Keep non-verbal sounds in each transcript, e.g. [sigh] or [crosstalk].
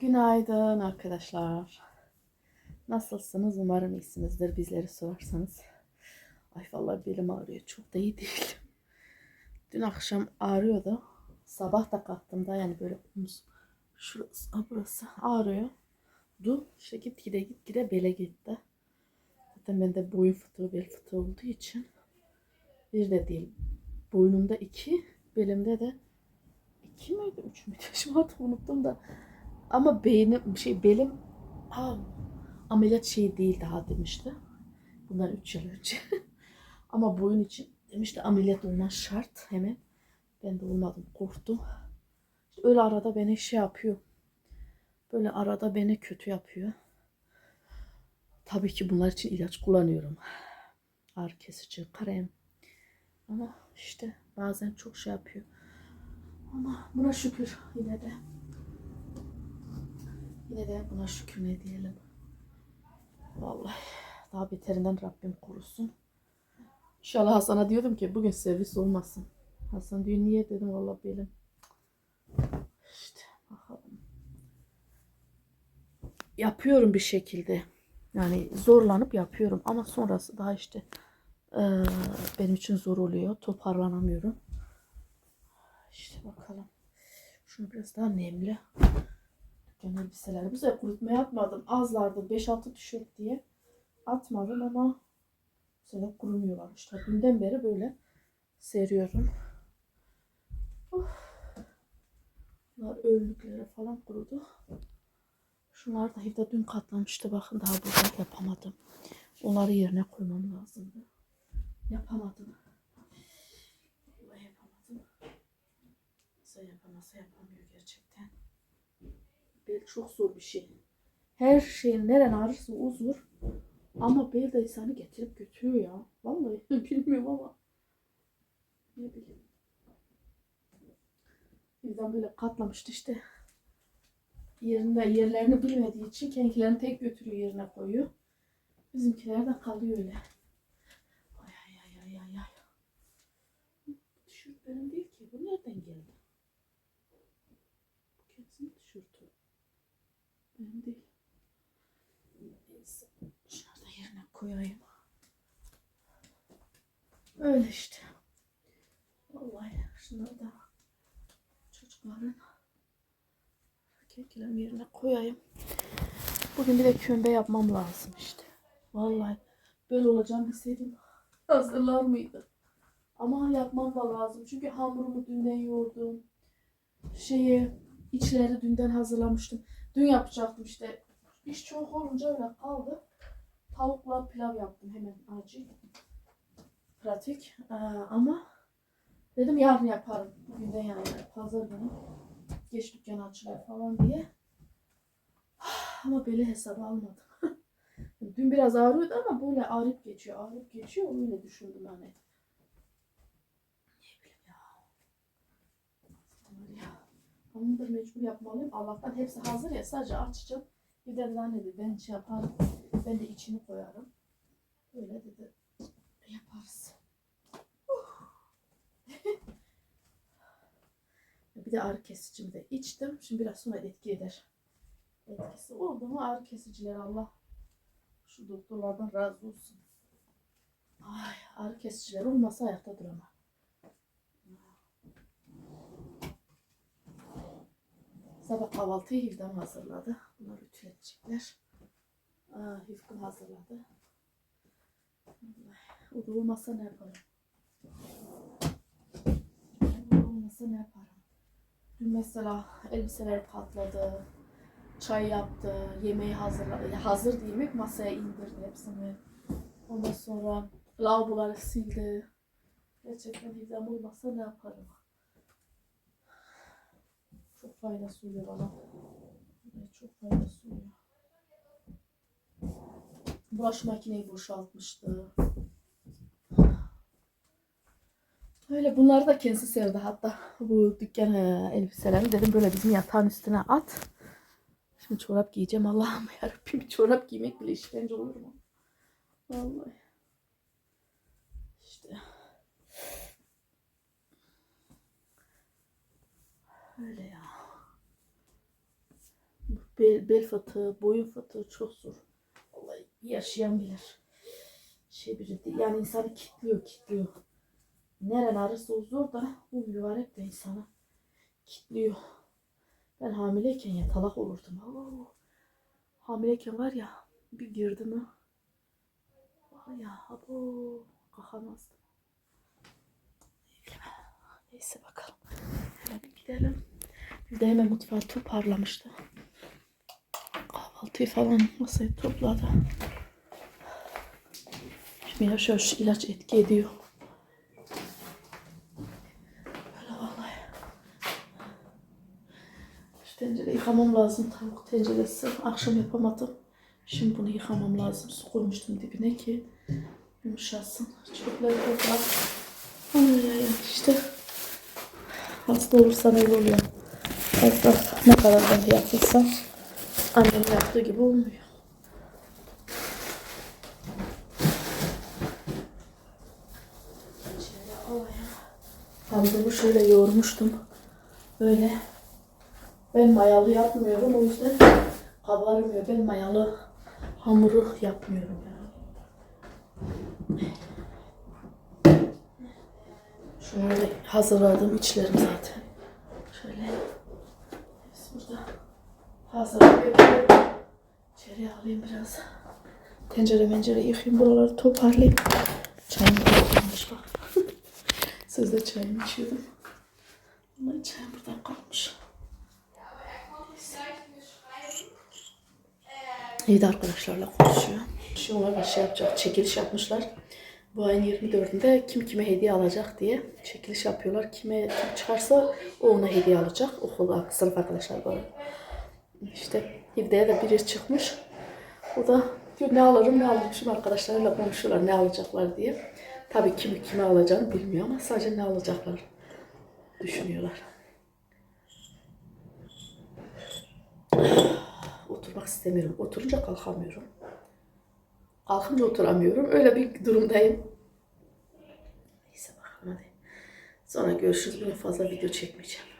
Günaydın arkadaşlar. Nasılsınız? Umarım iyisinizdir. Bizleri sorarsanız. Ay vallahi belim ağrıyor. Çok da iyi değil. Dün akşam ağrıyordu. Sabah da kalktığımda yani böyle omuz şurası burası ağrıyor. Du işte gitgide gitgide bele gitti. Zaten bende boyun fıtığı bel fıtığı olduğu için bir de değil. Boynumda iki, belimde de iki miydi üç müydü? [laughs] Şimdi artık unuttum da. Ama beynim şey belim aa, ameliyat şeyi değil daha demişti. Bundan 3 yıl önce. [laughs] Ama boyun için demişti ameliyat olman şart hemen. Ben de olmadım korktum. İşte öyle arada beni şey yapıyor. Böyle arada beni kötü yapıyor. Tabii ki bunlar için ilaç kullanıyorum. Ağrı kesici, krem. Ama işte bazen çok şey yapıyor. Ama buna şükür yine de. Yine de buna şükür ne diyelim. Vallahi daha beterinden Rabbim korusun. İnşallah Hasan'a diyordum ki bugün servis olmasın. Hasan diyor niye dedim vallahi benim. İşte bakalım. Yapıyorum bir şekilde. Yani zorlanıp yapıyorum ama sonrası daha işte eee, benim için zor oluyor. Toparlanamıyorum. İşte bakalım. Şunu biraz daha nemli. Dükkan elbiseleri. Bu sefer kurutmaya atmadım. Azlardı 5-6 tişört diye. Atmadım ama bu sefer kurumuyorlar. İşte dünden beri böyle seriyorum. Of. Bunlar önlüklere falan kurudu. Şunlar da evde dün katlamıştı. Bakın daha burada yapamadım. Onları yerine koymam lazımdı. Yapamadım. Yapamadım. Nasıl yapamasa gerçekten. Bel çok zor bir şey. Her şeyin neren ağrırsa uzur. Ama bel de insanı getirip götürüyor ya. Vallahi [laughs] bilmiyorum ama. Ne bileyim. Bizden böyle katlamıştı işte. Yerinde yerlerini bilmediği için kendilerini tek götürüyor yerine koyuyor. Bizimkiler de kalıyor öyle. Ay ay ay ay ay ay. Tişört benim değil ki. Bu nereden geldi? Benim değil. Şunu da yerine koyayım. Öyle işte. Vallahi şunları da çocukların keklerin yerine koyayım. Bugün bir de kömbe yapmam lazım işte. Vallahi böyle olacağını bilseydim hazırlar mıydı? Ama yapmam da lazım. Çünkü hamurumu dünden yoğurdum. Şeyi içleri dünden hazırlamıştım. Dün yapacaktım işte. İş çok olunca öyle kaldı. Tavukla pilav yaptım hemen acil. Pratik. Ee, ama dedim yarın yaparım. Bugünden yani pazar günü. Geç dükkan açılıyor falan diye. Ama böyle hesaba almadım. [laughs] Dün biraz ağrıyordu ama böyle ağrıp geçiyor. Ağrıp geçiyor. Öyle düşündüm hani. Ne bileyim ya. Aman ya. Onu da mecbur yapmalıyım. Allah'tan hepsi hazır ya. Sadece açacağım. Bir de zannedi ben şey yaparım. Ben de içini koyarım. Öyle dedi. Yaparız. bir de ağrı kesicimi de içtim. Şimdi biraz sonra etki eder. Etkisi oldu mu ağrı kesiciler Allah şu doktorlardan razı olsun. Ay ağrı kesiciler olmasa ayakta duramam. Sabah kahvaltıyı Hivdam hazırladı. Bunlar ütületecekler. Aa, Hifkım hazırladı. O da olmasa ne yaparım? O da olmasa ne yaparım? Dün mesela elbiseler katladı. Çay yaptı. Yemeği hazırladı. Ya hazır yemek masaya indirdi hepsini. Ondan sonra lavaboları sildi. Gerçekten Hivdam olmasa ne yaparım? Çok faydası oluyor bana. Çok faydası oluyor. Bulaşık makineyi boşaltmıştı. Öyle bunları da kendisi sevdi hatta bu dükkan elbiselerini dedim böyle bizim yatağın üstüne at. Şimdi çorap giyeceğim Allah'ım [laughs] yarabbim çorap giymek bile işkence olur mu? Vallahi. İşte. Öyle. Bel, bel fıtığı, boyun fıtığı çok zor. Vallahi yaşayan bilir. Şey bir de- yani insanı kilitliyor, kilitliyor. Neren ağrısı o zor da bu mübarek de insanı kilitliyor. Ben hamileyken yatalak olurdum. Oo. Hamileyken var ya bir girdi mi var ya abo kalkamazdım. Neyse bakalım. Hemen gidelim. Bir de hemen mutfağı toparlamıştı. Kahvaltıyı falan masayı topladı. Şimdi yavaş yavaş ilaç etki ediyor. Böyle vallahi. Şu tencere yıkamam lazım. Tavuk tenceresi. Akşam yapamadım. Şimdi bunu yıkamam lazım. Su koymuştum dibine ki yumuşasın. Çöpleri topla. Ay ay ay işte. Hasta olursan öyle oluyor. Hasta ne kadar ben yaptıysam annemin yaptığı gibi olmuyor. Hamurunu şöyle yoğurmuştum. Böyle. Ben mayalı yapmıyorum o yüzden kabarmıyor. Ben mayalı hamuru yapmıyorum yani. Şöyle hazırladım içlerim zaten. Şöyle. Hepsi burada. Hazır. İçeriye alayım biraz. Tencere mencere yıkayayım buraları toparlayayım. Çayım kalmış bak. [laughs] Sözde çayımı içiyordum. Ama çayım buradan kalmış. Evde arkadaşlarla konuşuyor. Şimdi onlar da şey yapacak, çekiliş yapmışlar. Bu ayın 24'ünde kim kime hediye alacak diye çekiliş yapıyorlar. Kime kim çıkarsa o ona hediye alacak. Okul sınıf arkadaşlar arada. İşte Hivde'ye de biri çıkmış. O da diyor ne alırım ne alırım. Şimdi arkadaşlarıyla konuşuyorlar ne alacaklar diye. Tabii kimi kime alacağını bilmiyor ama sadece ne alacaklar düşünüyorlar. Oturmak istemiyorum. Oturunca kalkamıyorum. Kalkınca oturamıyorum. Öyle bir durumdayım. Neyse bakalım hadi. Sonra görüşürüz. Bugün fazla video çekmeyeceğim.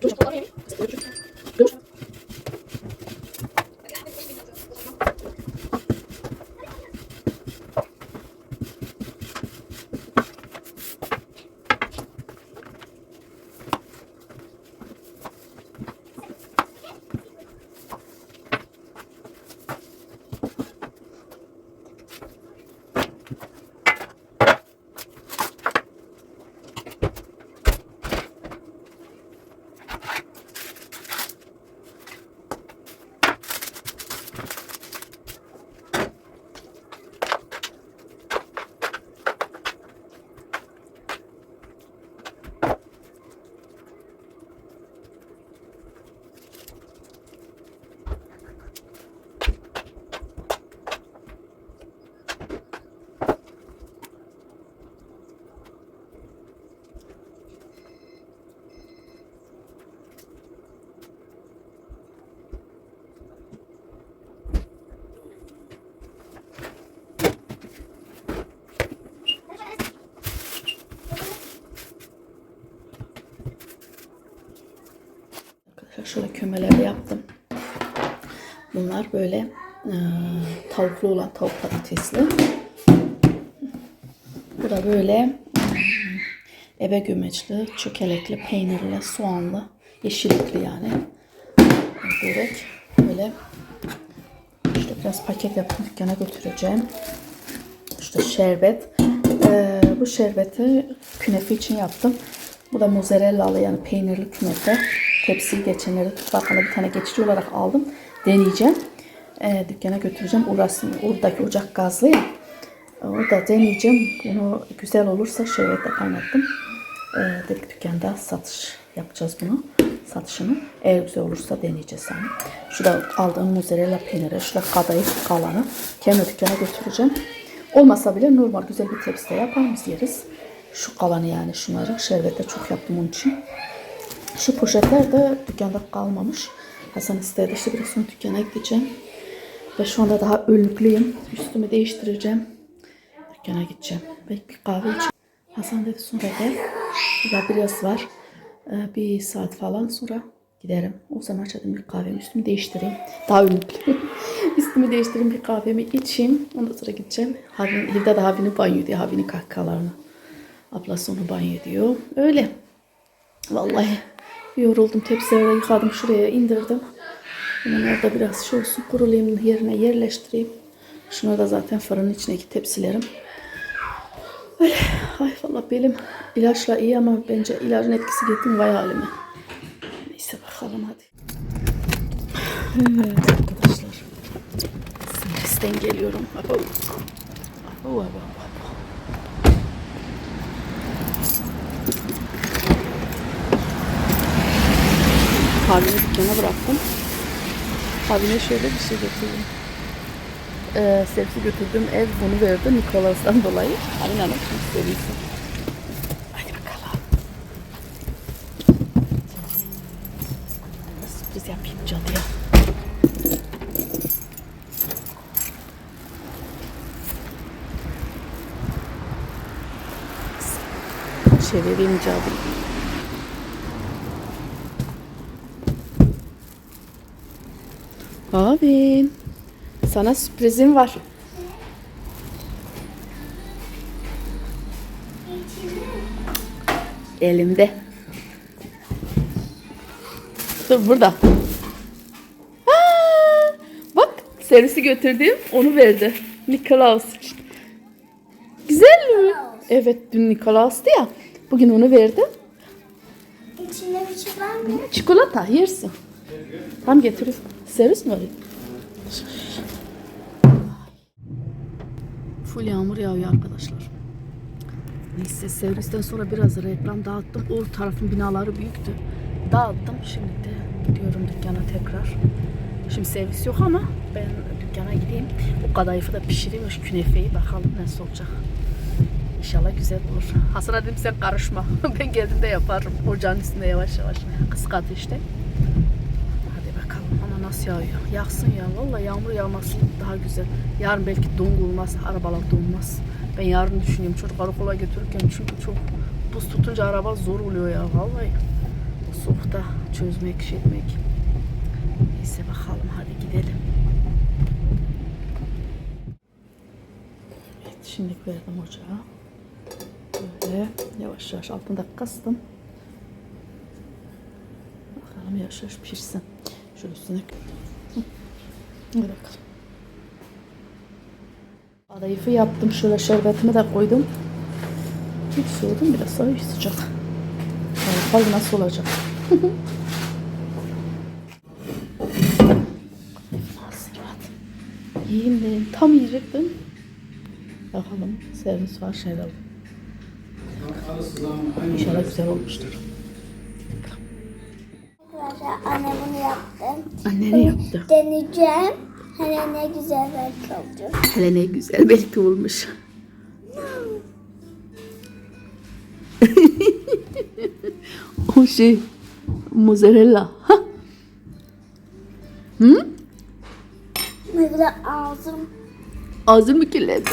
有小泡 şöyle kömeler yaptım. Bunlar böyle e, tavuklu olan tavuk patatesli. Bu da böyle e, ebe gömeçli, çökelekli, peynirli, soğanlı, yeşillikli yani. Börek. Böyle işte biraz paket yaptım dükkana götüreceğim. İşte şerbet. Ee, bu şerbeti künefe için yaptım. Bu da mozzarellalı yani peynirli künefe. Tepsiyi geçenlerde tutbakana bir tane geçici olarak aldım. Deneyeceğim. Ee, dükkana götüreceğim. Orası, oradaki ocak gazlı ya. Orada deneyeceğim. Bunu güzel olursa şerbetle kaynattım. Ee, dedik dükkanda satış yapacağız bunu. Satışını. Eğer güzel olursa deneyeceğiz yani. Şurada aldığım mozzarella peyniri, şurada kadayıf kalanı kendi dükkana götüreceğim. Olmasa bile normal güzel bir tepside yaparız yeriz. Şu kalanı yani şunları. Şerbette çok yaptım onun için. Şu poşetler de dükkanda kalmamış. Hasan istedi işte biraz sonra dükkana gideceğim. Ve şu anda daha önlüklüyüm. Üstümü değiştireceğim. Dükkana gideceğim. Belki bir kahve içeceğim. Hasan dedi sonra gel. Daha biraz var. Ee, Bir saat falan sonra giderim. O zaman açarım bir kahvemi üstümü değiştireyim. Daha önlüklüyüm. [laughs] üstümü değiştireyim bir kahvemi içeyim. Ondan sonra gideceğim. Havin, Hilda da Havin'i banyo diyor. Havin'in kahkahalarını. Ablası onu banyo diyor. Öyle. Vallahi yoruldum. Tepsileri yıkadım. Şuraya indirdim. Bunlar da biraz şey olsun. Kurulayım yerine yerleştireyim. Şunlar da zaten fırının içindeki tepsilerim. Öyle. Ay vallahi belim ilaçla iyi ama bence ilacın etkisi gitti mi vay halime. Neyse bakalım hadi. Evet arkadaşlar. Stresten geliyorum. Abo. Abo abo Kahveni dükkana bıraktım. Kahvene şöyle bir şey götürdüm. Ee, servisi götürdüğüm ev bunu verdi Nikolas'tan dolayı. Hanım şimdi servisi. Hadi bakalım. Sürpriz yapayım cadıya. Çevireyim cadıyı. Abim. Sana sürprizim var. Elimde. Dur burada. Aa, bak servisi götürdüm. Onu verdi. Nikolaus. Güzel mi? Evet dün Nikolaus'tu ya. Bugün onu verdi. İçinde bir şey var mı? Çikolata yersin. Tam getirip servis mi alayım? Full yağmur yağıyor arkadaşlar. Neyse servisten sonra biraz reklam dağıttım. O tarafın binaları büyüktü. Dağıttım. Şimdi de gidiyorum dükkana tekrar. Şimdi servis yok ama ben dükkana gideyim. O kadayıfı da pişireyim. Şu künefeyi bakalım nasıl olacak. İnşallah güzel olur. Hasan'a dedim sen karışma. [laughs] ben geldiğimde yaparım. Ocağın üstünde yavaş yavaş. Kısık ama nasıl yağıyor. Yağsın ya. Vallahi yağmur yağması daha güzel. Yarın belki don olmaz. Arabalar donmaz. Ben yarın düşünüyorum çocukları okula götürürken çünkü çok buz tutunca araba zor oluyor ya vallahi. Soğukta çözmek, şey etmek. Neyse bakalım hadi gidelim. Evet şimdi verdim ocağa. Böyle yavaş yavaş altında kastım. Bakalım yavaş yavaş pişsin. Şöyle üstüne. Hadi bakalım. Kadayıfı yaptım. Şöyle şerbetimi de koydum. Hiç soğudum biraz sonra sıcak. Bakalım nasıl olacak. [laughs] Yiyeyim dedim. Tam yiyecektim. Bakalım servis var şeyler. İnşallah güzel olmuştur. Anne bunu yaptı. Anne ne yaptı? Deneyeceğim. Hele ne güzel belki oldu. Hele ne güzel belki olmuş. [laughs] o şey mozzarella. Ha? Hı? Ne güzel ağzım. Ağzım mı kirlendi?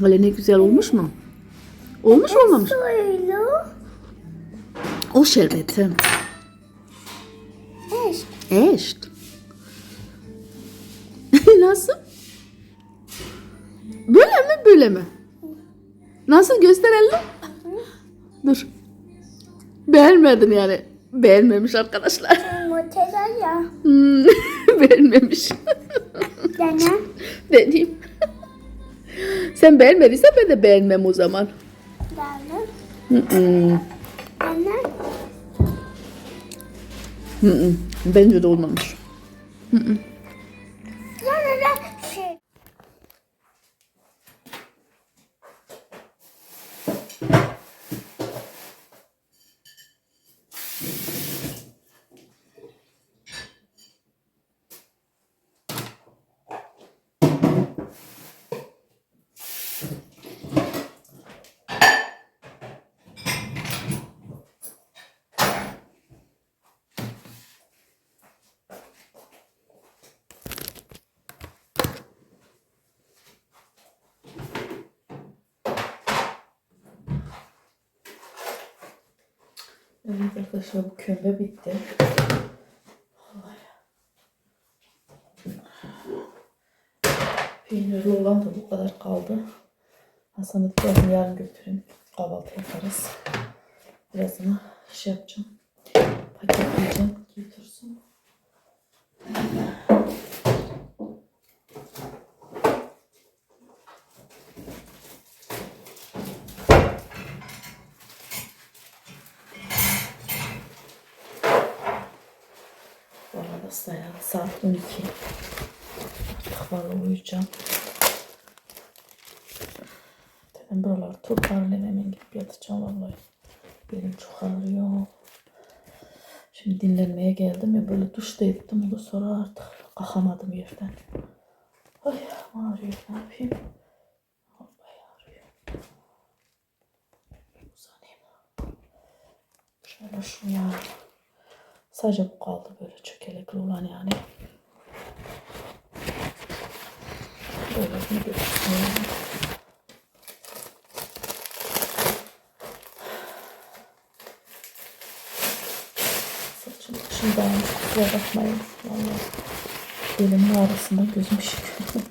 Hele ne güzel olmuş mu? Olmuş mu olmamış? Suylu. O şerbeti. Eş. Echt. [laughs] Nasıl? Böyle mi böyle mi? Nasıl gösterelim? Dur. Beğenmedin yani. Beğenmemiş arkadaşlar. Nutella ya. Hmm, [laughs] Beğenmemiş. Dene. [laughs] Deneyeyim. Sen beğenmediysen ben de beğenmem o zaman. Dene. Hı hı. Bence de olmamış. Sonra Evet arkadaşlar bu kömbe bitti. Peynirli olan da bu kadar kaldı. Hasan'ı birazını yarın götürün. Kahvaltı yaparız. Birazını şey yapacağım. Paketleyeceğim. Götürsün. Bu arada sayan saat 12. Artık valla uyuyacağım. Dedim buraları toparlayayım hemen gidip yatacağım vallahi. Belim çok ağrıyor. Şimdi dinlenmeye geldim ya böyle duşta ettim. Ondan sonra artık kalkamadım yerden. Ay ağrıyor ne yapayım. Vallahi ağrıyor. Uzanayım. Şöyle şunu ya. Sadece bu kaldı böyle çökelekli olan yani. Böyle bir göstereyim. Saçım başım dağılmış. Kusura bakmayın. Vallahi elimin ağrısından gözüm şişiyordu.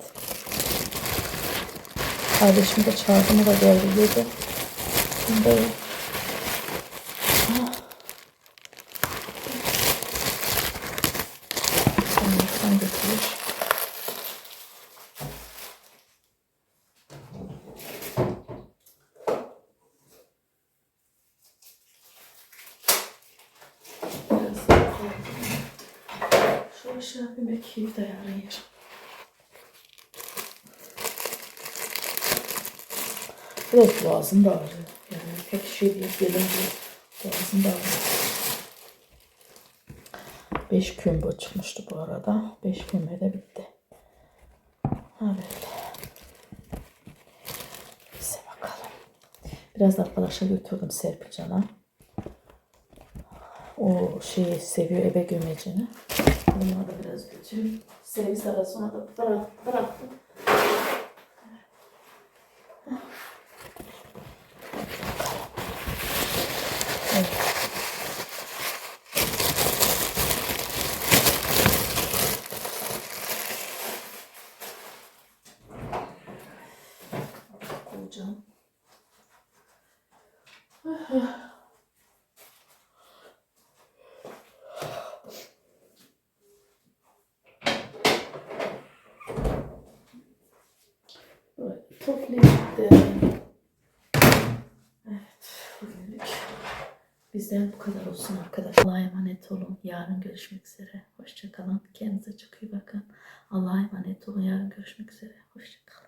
Kardeşimi de çağırdım o da geldi dedi. Şimdi Sen götürür. Şöyle şey yapayım belki iyi de yarın yer. Biraz boğazım da ağrıyor. Yani pek şey değil gelince boğazım da ağrıyor. 5 kömbe çıkmıştı bu arada. 5 kömbe de bitti. Evet. Neyse bakalım. Biraz da arkadaşa götürdüm Serpilcan'a. O şeyi seviyor ebe gömecini. Onları da biraz götüreyim. Servis arasına da bırak, bıraktım. Bizden bu kadar olsun arkadaşlar. Allah'a emanet olun. Yarın görüşmek üzere. Hoşçakalın. Kendinize çok iyi bakın. Allah'a emanet olun. Yarın görüşmek üzere. Hoşçakalın.